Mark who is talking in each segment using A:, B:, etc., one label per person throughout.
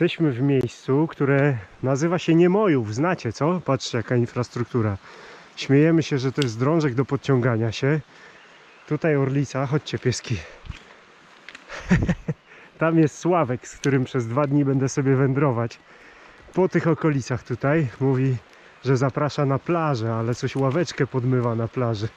A: Jesteśmy w miejscu, które nazywa się Niemojów. Znacie, co? Patrzcie, jaka infrastruktura. Śmiejemy się, że to jest drążek do podciągania się. Tutaj Orlica, chodźcie pieski. Tam jest Sławek, z którym przez dwa dni będę sobie wędrować. Po tych okolicach tutaj mówi, że zaprasza na plażę, ale coś ławeczkę podmywa na plaży.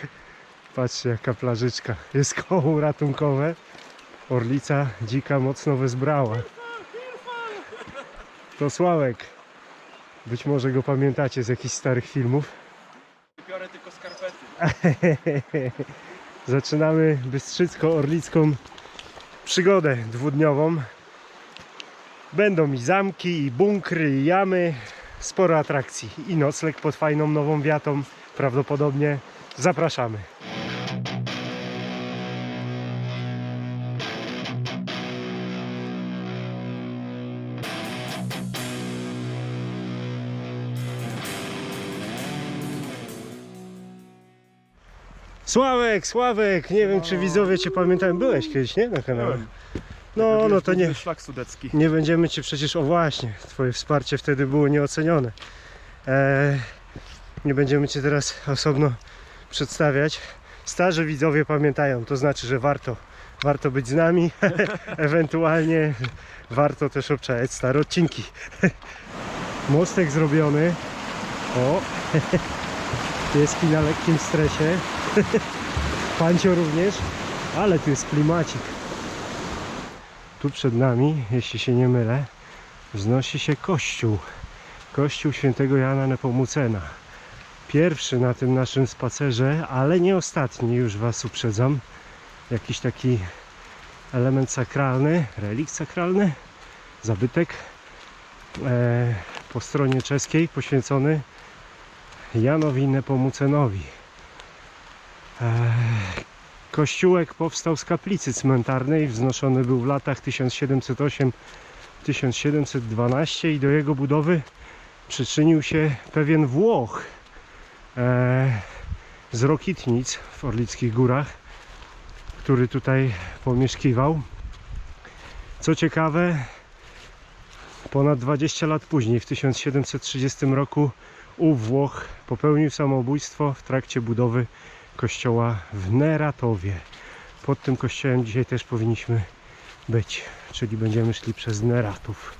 A: Patrzcie, jaka plażyczka. Jest koło ratunkowe. Orlica dzika mocno wezbrała. To Sławek. Być może go pamiętacie z jakichś starych filmów.
B: Biorę tylko skarpety.
A: Zaczynamy Bystrzycko-Orlicką przygodę dwudniową. Będą i zamki, i bunkry, i jamy. Sporo atrakcji. I nocleg pod fajną nową wiatą. Prawdopodobnie zapraszamy. Sławek, Sławek, nie wiem czy widzowie Cię pamiętają, byłeś kiedyś, nie? Na kanale. No, no to nie,
B: Szlak sudecki.
A: nie będziemy Cię przecież, o właśnie, Twoje wsparcie wtedy było nieocenione. Eee, nie będziemy Cię teraz osobno przedstawiać. Starzy widzowie pamiętają, to znaczy, że warto, warto być z nami, ewentualnie warto też obczajać stare odcinki. Mostek zrobiony. O, pieski na lekkim stresie. Pancio również, ale tu jest klimacik. Tu przed nami, jeśli się nie mylę, wznosi się kościół. Kościół świętego Jana Nepomucena. Pierwszy na tym naszym spacerze, ale nie ostatni, już Was uprzedzam. Jakiś taki element sakralny, relikt sakralny, zabytek e, po stronie czeskiej poświęcony Janowi Nepomucenowi. Kościółek powstał z kaplicy cmentarnej, wznoszony był w latach 1708-1712 i do jego budowy przyczynił się pewien Włoch e, z Rokitnic w Orlickich Górach, który tutaj pomieszkiwał. Co ciekawe, ponad 20 lat później, w 1730 roku, ów Włoch popełnił samobójstwo w trakcie budowy kościoła w Neratowie. Pod tym kościołem dzisiaj też powinniśmy być, czyli będziemy szli przez Neratów.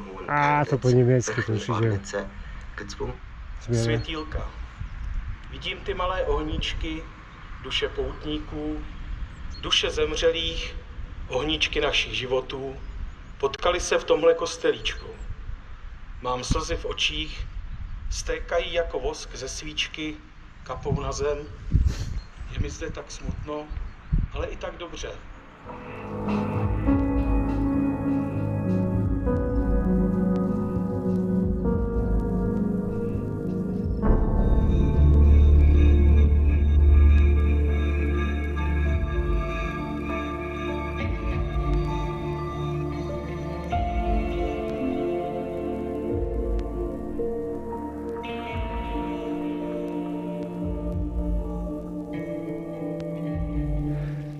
C: Hohen
A: A, to po niemiecku to już idzie.
B: Světýlka. Vidím ty malé ohníčky, duše poutníků, duše zemřelých, ohníčky našich životů, potkali se v tomhle kostelíčku. Mám slzy v očích, stékají jako vosk ze svíčky, kapou na zem. Je mi zde tak smutno, ale i tak dobře.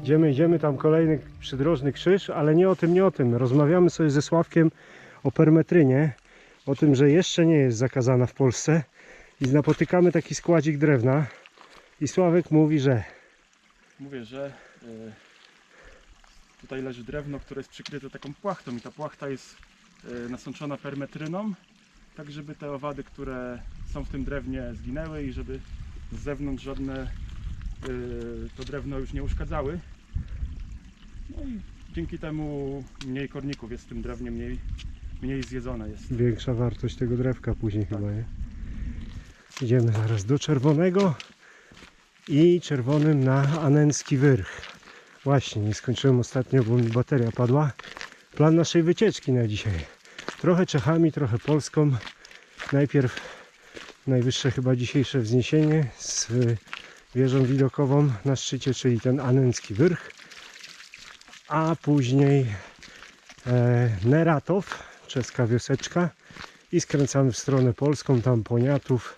A: Idziemy, idziemy, tam kolejny przydrożny krzyż, ale nie o tym, nie o tym. Rozmawiamy sobie ze Sławkiem o permetrynie, o tym, że jeszcze nie jest zakazana w Polsce i napotykamy taki składzik drewna i Sławek mówi, że
B: Mówię, że e, tutaj leży drewno, które jest przykryte taką płachtą i ta płachta jest e, nasączona permetryną
D: tak żeby te owady, które są w tym drewnie zginęły i żeby z zewnątrz żadne y, to drewno już nie uszkadzały. No i dzięki temu mniej korników jest w tym drewnie, mniej, mniej zjedzone jest.
A: Większa wartość tego drewka później chyba, nie? Idziemy zaraz do czerwonego i czerwonym na Anenski Wyrch. Właśnie, nie skończyłem ostatnio, bo mi bateria padła. Plan naszej wycieczki na dzisiaj. Trochę Czechami, trochę Polską. Najpierw najwyższe chyba dzisiejsze wzniesienie z wieżą widokową na szczycie, czyli ten Anenski Wyrch. A później e, Neratow, czeska wioseczka i skręcamy w stronę polską, tam Poniatów,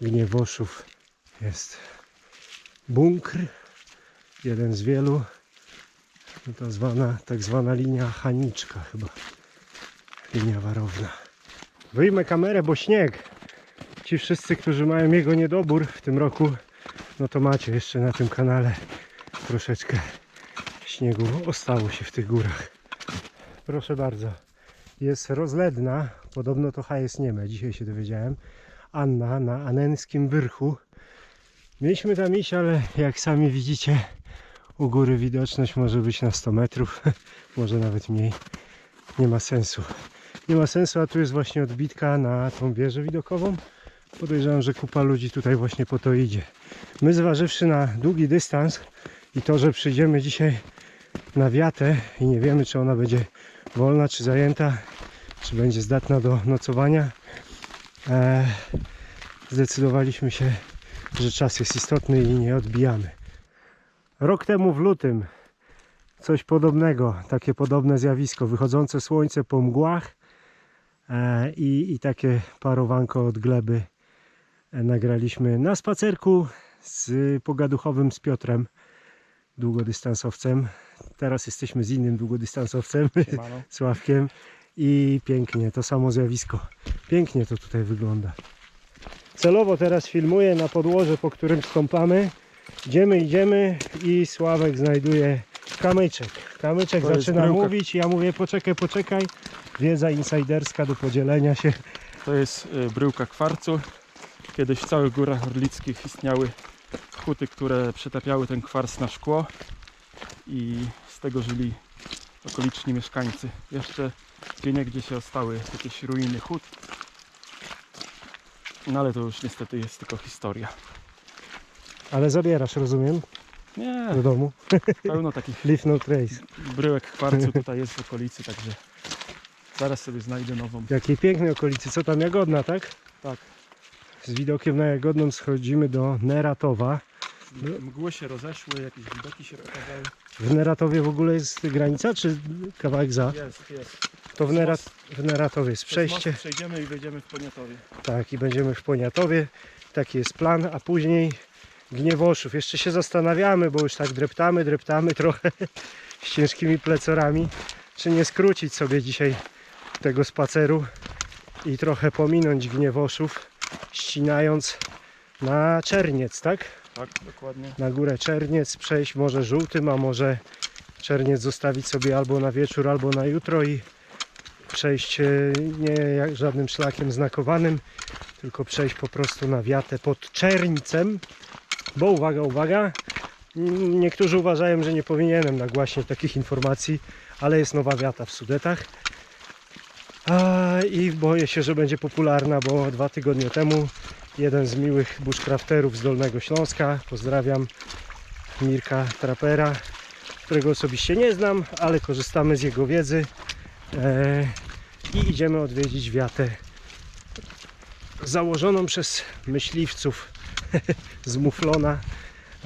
A: Gniewoszów jest bunkr, jeden z wielu, No to zwana, tak zwana linia Haniczka chyba, linia warowna. Wyjmę kamerę, bo śnieg. Ci wszyscy, którzy mają jego niedobór w tym roku, no to macie jeszcze na tym kanale troszeczkę śniegu ostało się w tych górach. Proszę bardzo jest rozledna. Podobno to jest nieme, dzisiaj się dowiedziałem. Anna na Anenskim Wyrchu. Mieliśmy tam iść, ale jak sami widzicie, u góry widoczność może być na 100 metrów, może nawet mniej. Nie ma sensu. Nie ma sensu, a tu jest właśnie odbitka na tą wieżę widokową. Podejrzewam, że kupa ludzi tutaj właśnie po to idzie. My zważywszy na długi dystans i to, że przyjdziemy dzisiaj na wiatę i nie wiemy, czy ona będzie wolna, czy zajęta, czy będzie zdatna do nocowania. E, zdecydowaliśmy się, że czas jest istotny i nie odbijamy. Rok temu w lutym coś podobnego, takie podobne zjawisko, wychodzące słońce po mgłach e, i, i takie parowanko od gleby e, nagraliśmy na spacerku z pogaduchowym z Piotrem, długodystansowcem. Teraz jesteśmy z innym długodystansowcem.
D: Siemano.
A: Sławkiem i pięknie, to samo zjawisko. Pięknie to tutaj wygląda. Celowo teraz filmuję na podłoże, po którym stąpamy. Idziemy, idziemy i Sławek znajduje kamyczek. Kamyczek
D: To
A: zaczyna mówić, ja mówię poczekaj, poczekaj. Wiedza insiderska do podzielenia się.
D: To jest y, bryłka kwarcu. Kiedyś w całych górach orlickich istniały huty, które przetapiały ten kwarc na szkło i z tego żyli okoliczni mieszkańcy. Jeszcze gdzie niegdzie się ostały jakieś ruiny hut. No ale to już niestety jest tylko historia.
A: Ale zabierasz, rozumiem,
D: Nie,
A: do domu.
D: pełno takich
A: Leave no trace.
D: bryłek kwarcu tutaj jest w okolicy, także zaraz sobie znajdę nową.
A: Jakiej pięknej okolicy. Co tam, Jagodna, tak?
D: Tak,
A: Z widokiem na Jagodną schodzimy do Neratowa.
D: Mgły się rozeszły, jakieś widoki się pokazały.
A: W Neratowie w ogóle jest granica, czy kawałek za?
D: Jest, jest.
A: To w, Nerat, w Neratowie jest przejście.
D: Przejdziemy i wejdziemy w Poniatowie.
A: Tak, i będziemy w Poniatowie. Taki jest plan, a później Gniewoszów. Jeszcze się zastanawiamy, bo już tak dreptamy, dreptamy trochę z ciężkimi plecorami, czy nie skrócić sobie dzisiaj tego spaceru i trochę pominąć Gniewoszów, ścinając na Czerniec, tak?
D: Tak, dokładnie.
A: Na górę Czerniec, przejść może żółtym, a może Czerniec zostawić sobie albo na wieczór, albo na jutro i przejść e, nie jak żadnym szlakiem znakowanym, tylko przejść po prostu na wiatę pod Czernicem. Bo uwaga, uwaga, niektórzy uważają, że nie powinienem nagłaśniać takich informacji, ale jest nowa wiata w Sudetach. A, I boję się, że będzie popularna, bo dwa tygodnie temu jeden z miłych bushcrafterów z Dolnego Śląska, pozdrawiam Mirka Trapera, którego osobiście nie znam, ale korzystamy z jego wiedzy e, i idziemy odwiedzić wiatę założoną przez myśliwców z Muflona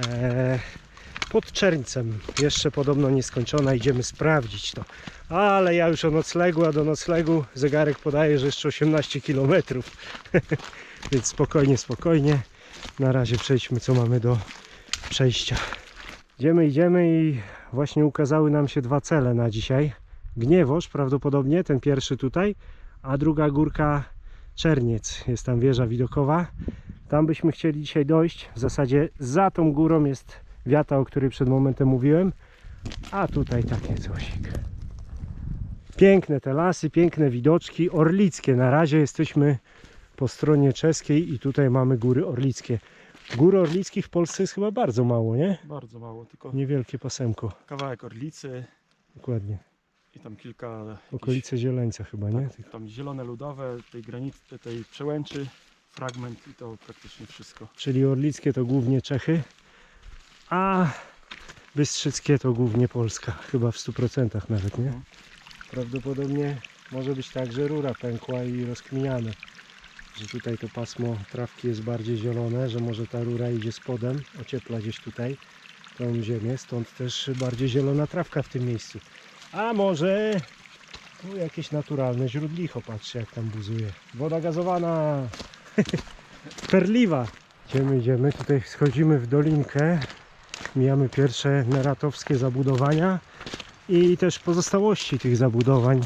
A: e, pod Czernicem. Jeszcze podobno nieskończona, idziemy sprawdzić to. Ale ja już o noclegu, a do noclegu zegarek podaje, że jeszcze 18 km. Więc spokojnie, spokojnie. Na razie przejdźmy co mamy do przejścia. Idziemy, idziemy i właśnie ukazały nam się dwa cele na dzisiaj. Gniewosz prawdopodobnie, ten pierwszy tutaj, a druga górka Czerniec. Jest tam wieża widokowa. Tam byśmy chcieli dzisiaj dojść. W zasadzie za tą górą jest wiata, o której przed momentem mówiłem. A tutaj takie cosik. Piękne te lasy, piękne widoczki, orlickie. Na razie jesteśmy po stronie czeskiej i tutaj mamy góry orlickie. Gór orlickich w Polsce jest chyba bardzo mało, nie?
D: Bardzo mało, tylko
A: Niewielkie pasemko,
D: kawałek Orlicy
A: dokładnie.
D: i tam kilka jakichś-
A: Okolice Zieleńca chyba, nie?
D: tak, tam zielone ludowe, tej granicy, tej przełęczy, fragment i to praktycznie wszystko.
A: Czyli orlickie to głównie Czechy, a bystrzyckie to głównie Polska, chyba w 100% nawet, nie?
D: Mhm.
A: Prawdopodobnie może być tak, że rura pękła i rozkminiane, że tutaj to pasmo trawki jest bardziej zielone, że może ta rura idzie spodem, ociepla gdzieś tutaj tą ziemię, stąd też bardziej zielona trawka w tym miejscu. A może tu jakieś naturalne źródlicho, patrzcie jak tam buzuje. Woda gazowana! Perliwa! Idziemy, idziemy, tutaj schodzimy w dolinkę, mijamy pierwsze neratowskie zabudowania i też pozostałości tych zabudowań.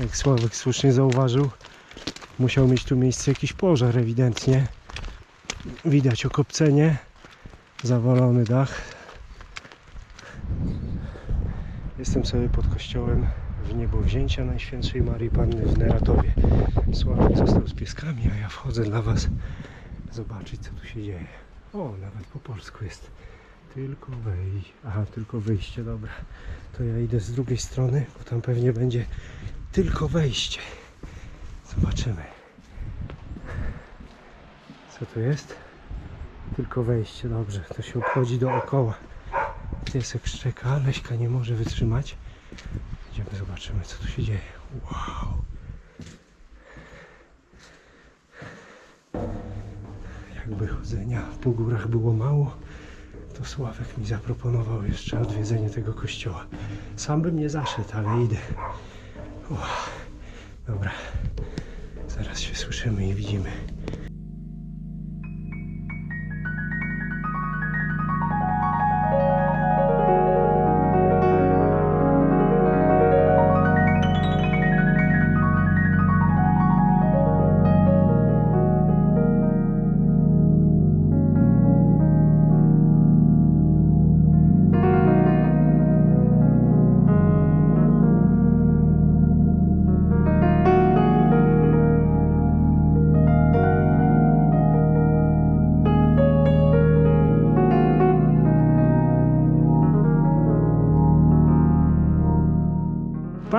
A: Jak Sławek słusznie zauważył, musiał mieć tu miejsce jakiś pożar ewidentnie. Widać okopcenie, zawalony dach. Jestem sobie pod kościołem w niebowzięcia Najświętszej Marii Panny w Neratowie. Sławek został z pieskami, a ja wchodzę dla Was zobaczyć co tu się dzieje. O, nawet po polsku jest. Tylko wejść. Aha, tylko wyjście, dobra. To ja idę z drugiej strony, bo tam pewnie będzie tylko wejście. Zobaczymy. Co tu jest? Tylko wejście, dobrze. To się obchodzi dookoła. Piesek szczeka, Leśka nie może wytrzymać. Idziemy, zobaczymy co tu się dzieje. Wow. Jakby chodzenia po górach było mało, to Sławek mi zaproponował jeszcze odwiedzenie tego kościoła. Sam bym nie zaszedł, ale idę. Uff. Dobra, zaraz się słyszymy i widzimy.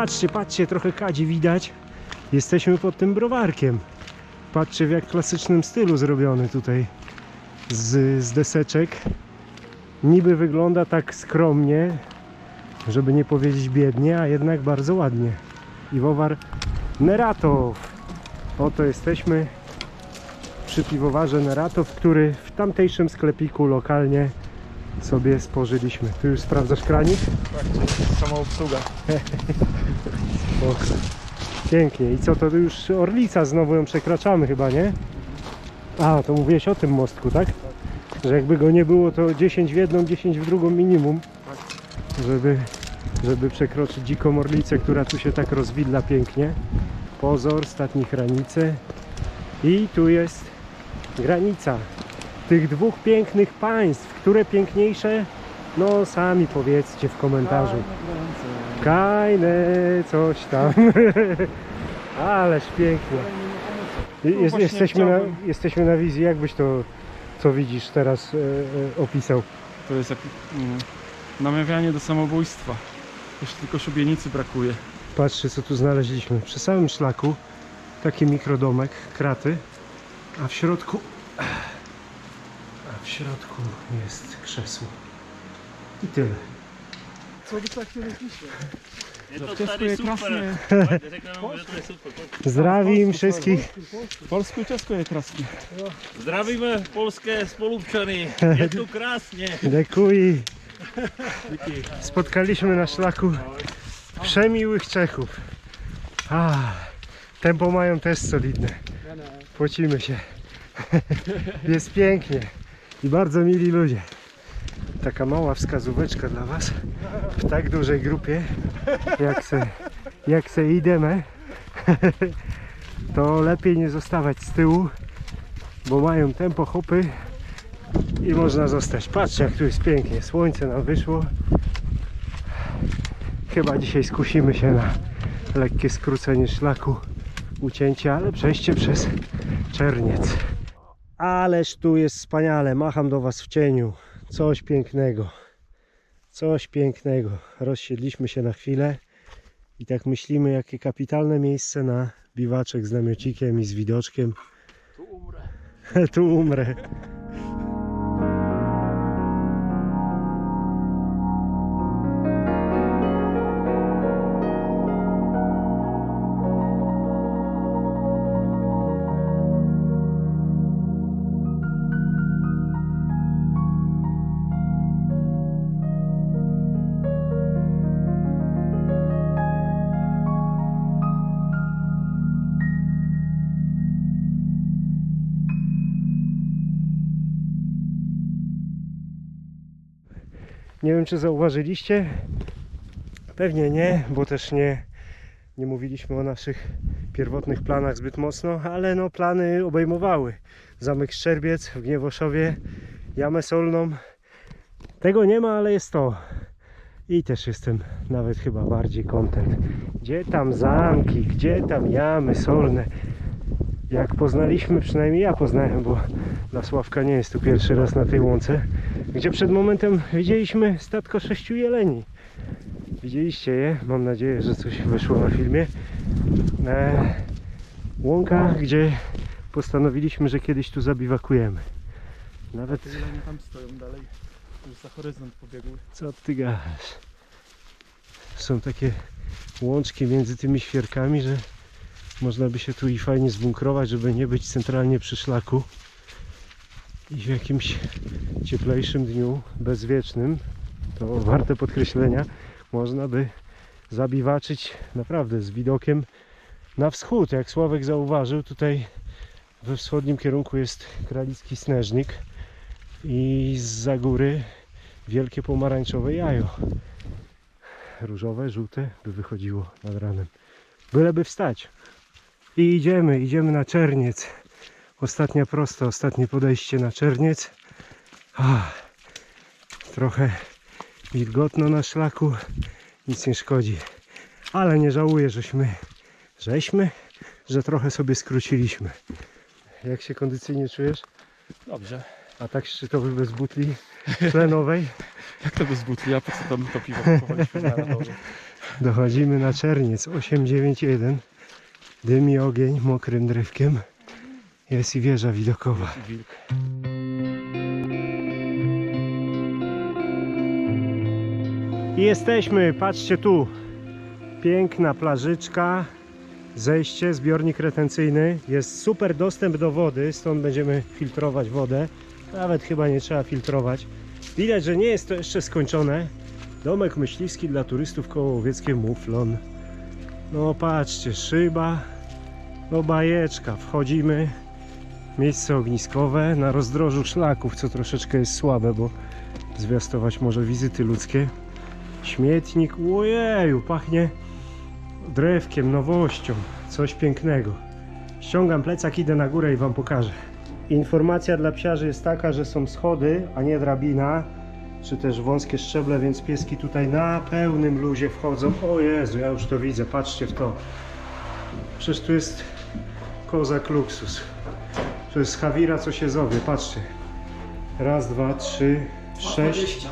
A: Patrzcie, patrzcie, trochę kadzi widać. Jesteśmy pod tym browarkiem. Patrzcie w jak klasycznym stylu zrobiony tutaj z, z deseczek. Niby wygląda tak skromnie, żeby nie powiedzieć biednie, a jednak bardzo ładnie. Piwowar Neratow. Oto jesteśmy przy piwowarze Neratow, który w tamtejszym sklepiku lokalnie sobie spożyliśmy. Tu już sprawdzasz kranik?
D: Sama obsługa.
A: Pięknie. I co to już Orlica znowu ją przekraczamy chyba, nie? A, to mówiłeś o tym mostku, tak? Że jakby go nie było, to 10 w jedną, 10 w drugą minimum. Żeby, żeby przekroczyć dziką Orlicę, która tu się tak rozwidla pięknie. Pozor, statni granicy. I tu jest granica tych dwóch pięknych państw. Które piękniejsze? No sami powiedzcie w komentarzu. Kajne, coś tam. Ależ pięknie. Jest,
D: No właśnie
A: jesteśmy, na, jesteśmy na wizji. Jak byś to, co widzisz teraz, e, e, opisał?
D: To jest jak mm, namawianie do samobójstwa. Jeszcze tylko szubienicy brakuje.
A: Patrzcie, co tu znaleźliśmy. Przy samym szlaku taki mikrodomek, kraty, a w środku a w środku jest krzesło. I tyle.
D: Co by tak nie myślicie?
E: Je to
D: je
E: super. že to je super.
A: Zdravím wszystkich.
D: W Polsku i Česku je krásně.
E: Zdravíme polské spolupčany. Je tu krásně.
A: Děkuji. Spotkaliśmy na szlaku przemiłych Czechów. A, tempo mają też solidne. Płacimy się. Jest pięknie i bardzo mili ludzie. Taka mała wskazóweczka dla Was w tak dużej grupie, jak se, jak se idziemy, to lepiej nie zostawać z tyłu, bo mają tempo hopy i można zostać. Patrzcie jak tu jest pięknie, słońce nam wyszło. Chyba dzisiaj skusimy się na lekkie skrócenie szlaku, ucięcie, ale przejście przez czerniec. Ależ tu jest wspaniale, macham do Was w cieniu. Coś pięknego. Coś pięknego. Rozsiedliśmy się na chwilę i tak myślimy, jakie kapitalne miejsce na biwaczek z namiocikiem i z widoczkiem.
D: Tu umrę.
A: tu umrę. Nie wiem, czy zauważyliście. Pewnie nie, bo też nie, nie mówiliśmy o naszych pierwotnych planach zbyt mocno, ale no plany obejmowały zamek Szczerbiec w Gniewoszowie, jamę solną. Tego nie ma, ale jest to. I też jestem nawet chyba bardziej kontent. Gdzie tam zamki, gdzie tam jamy solne? Jak poznaliśmy, przynajmniej ja poznałem, bo dla Sławka nie jest tu pierwszy raz na tej łące, gdzie przed momentem widzieliśmy statko sześciu jeleni. Widzieliście je? Mam nadzieję, że coś wyszło na filmie. E, łąka, gdzie postanowiliśmy, że kiedyś tu zabiwakujemy. Nawet
D: Jelenie tam stoją dalej. Już za horyzont pobiegły.
A: co ty gadasz? Są takie łączki między tymi świerkami, że można by się tu i fajnie zbunkrować, żeby nie być centralnie przy szlaku. I w jakimś cieplejszym dniu, bezwiecznym, to warte podkreślenia, można by zabiwaczyć naprawdę z widokiem na wschód. Jak Sławek zauważył, tutaj we wschodnim kierunku jest kralicki snężnik i z góry wielkie pomarańczowe jajo. Różowe, żółte by wychodziło nad ranem. Byleby wstać. I idziemy, idziemy na czerniec. Ostatnia prosta, ostatnie podejście na czerniec. Ach, trochę wilgotno na szlaku, nic nie szkodzi. Ale nie żałuję, żeśmy, żeśmy, że trochę sobie skróciliśmy. Jak się kondycyjnie czujesz?
D: Dobrze.
A: A tak szczytowy bez butli tlenowej.
D: Jak to bez butli? A po co tam to piwo?
A: Dochodzimy na czerniec 891. Dym i ogień mokrym drewkiem. Jest i wieża widokowa.
D: I
A: jesteśmy, patrzcie tu. Piękna plażyczka. Zejście, zbiornik retencyjny. Jest super dostęp do wody, stąd będziemy filtrować wodę. Nawet chyba nie trzeba filtrować. Widać, że nie jest to jeszcze skończone. Domek myśliwski dla turystów koło łowieckie Muflon. No patrzcie, szyba. No bajeczka, wchodzimy. Miejsce ogniskowe na rozdrożu szlaków, co troszeczkę jest słabe, bo zwiastować może wizyty ludzkie. Śmietnik, ojeju, pachnie drewkiem, nowością, coś pięknego. Ściągam plecak, idę na górę i Wam pokażę. Informacja dla psiarzy jest taka, że są schody, a nie drabina, czy też wąskie szczeble, więc pieski tutaj na pełnym luzie wchodzą. O Jezu, ja już to widzę, patrzcie w to. Przecież tu jest kozak luksus. To jest Hawira, co się zowie, patrzcie. Raz, dwa, trzy, sześć.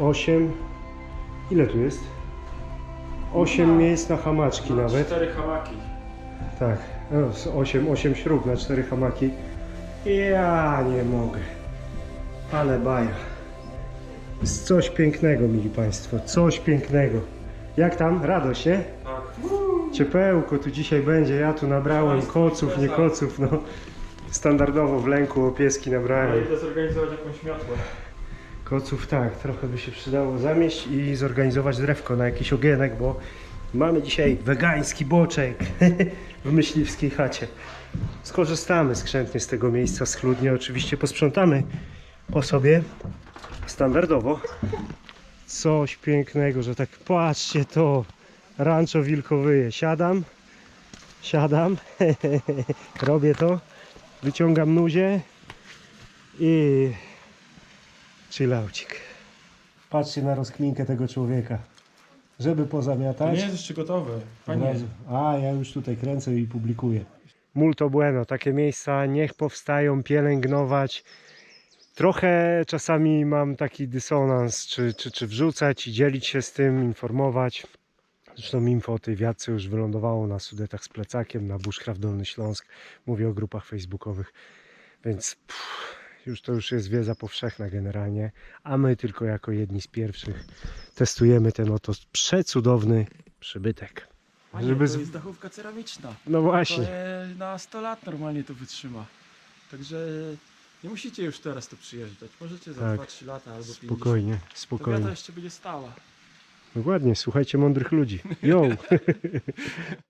A: 8. Ile tu jest? 8 miejsc na hamaczki nawet.
D: Cztery hamaki.
A: Tak. 8, 8 śrub na 4 hamaki. Ja nie mogę. Ale baja. Jest coś pięknego, mili Państwo. Coś pięknego. Jak tam? Radość, nie?
D: Tak.
A: Ciepełko tu dzisiaj będzie. Ja tu nabrałem koców, nie koców. No. Standardowo w lęku pieski nabrałem.
D: idę zorganizować jakąś miotłę.
A: Koców tak, trochę by się przydało zamieść i zorganizować drewko na jakiś ogienek, bo mamy dzisiaj wegański boczek w myśliwskiej chacie. Skorzystamy skrzętnie z tego miejsca schludnie, oczywiście posprzątamy po sobie standardowo. Coś pięknego, że tak patrzcie to, rancho wilkowyje. Siadam, siadam, robię to, wyciągam nuzie i chillaucik. Patrzcie na rozkminkę tego człowieka. żeby pozamiatać.
D: nie jest jeszcze gotowe.
A: A, ja już tutaj kręcę i publikuję. Multo bueno, takie miejsca niech powstają, pielęgnować. Trochę czasami mam taki dysonans, czy, czy, czy wrzucać i dzielić się z tym, informować. Zresztą info o tej wiatce już wylądowało na Sudetach z plecakiem, na Bushcraft Dolny Śląsk. Mówię o grupach facebookowych, więc pff, już to już jest wiedza powszechna generalnie, a my tylko jako jedni z pierwszych testujemy ten oto przecudowny przybytek.
D: panie
A: żeby
D: to
A: z-
D: jest dachówka ceramiczna.
A: No
D: To
A: właśnie.
D: e, na 100 lat normalnie to wytrzyma. Także nie musicie już teraz tu przyjeżdżać. Możecie za
A: Tak.
D: 2-3 lata albo 50.
A: Spokojnie,
D: To
A: spokojnie.
D: jeszcze będzie stała.
A: Dokładnie, słuchajcie mądrych ludzi. Yo!